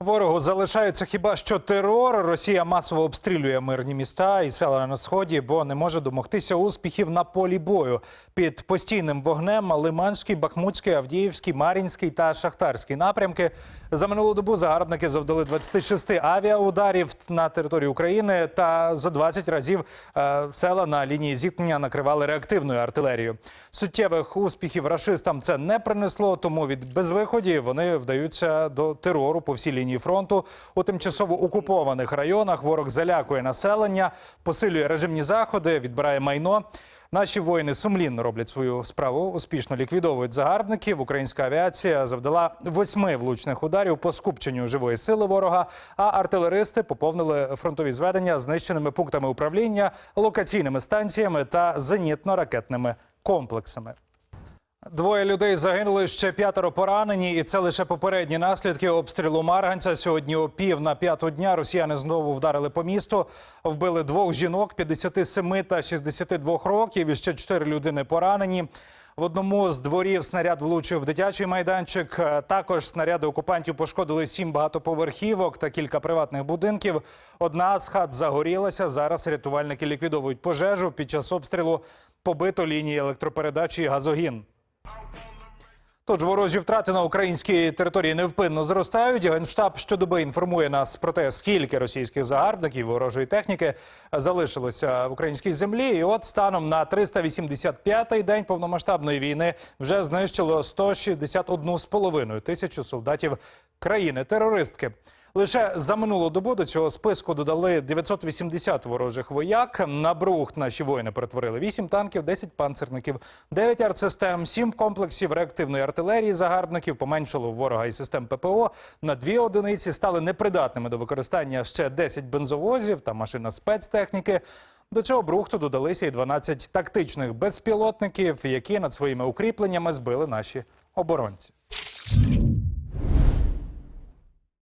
Ворогу залишається хіба що терор. Росія масово обстрілює мирні міста і села на сході, бо не може домогтися успіхів на полі бою. Під постійним вогнем Лиманський, Бахмутський, Авдіївський, Мар'їнський та Шахтарський напрямки. За минулу добу загарбники завдали 26 авіаударів на території України та за 20 разів е, села на лінії зіткнення накривали реактивною артилерією. Суттєвих успіхів рашистам це не принесло, тому від безвиході вони вдаються до терору по всій лінії фронту. У тимчасово окупованих районах ворог залякує населення, посилює режимні заходи, відбирає майно. Наші воїни сумлінно роблять свою справу, успішно ліквідовують загарбників. Українська авіація завдала восьми влучних ударів по скупченню живої сили ворога. А артилеристи поповнили фронтові зведення знищеними пунктами управління, локаційними станціями та зенітно-ракетними комплексами. Двоє людей загинули, ще п'ятеро поранені, і це лише попередні наслідки обстрілу Марганця. Сьогодні о пів на п'яту дня росіяни знову вдарили по місту, вбили двох жінок 57 та 62 років. І ще чотири людини поранені. В одному з дворів снаряд влучив в дитячий майданчик. Е, Також снаряди окупантів пошкодили сім багатоповерхівок та кілька приватних будинків. Одна з хат загорілася. Зараз рятувальники ліквідовують пожежу. Під час обстрілу побито лінії електропередачі і газогін. Тож ворожі втрати на українській території невпинно зростають. Генштаб щодоби інформує нас про те, скільки російських загарбників ворожої техніки залишилося в українській землі. І от станом на 385-й день повномасштабної війни вже знищило 161,5 тисячу солдатів країни-терористки. Лише за минулу добу до цього списку додали 980 ворожих вояк. На брухт наші воїни перетворили 8 танків, 10 панцерників, 9 артсистем, 7 комплексів реактивної артилерії загарбників. Поменшало ворога і систем ППО. На дві одиниці стали непридатними до використання ще 10 бензовозів та машина спецтехніки. До цього брухту додалися і 12 тактичних безпілотників, які над своїми укріпленнями збили наші оборонці.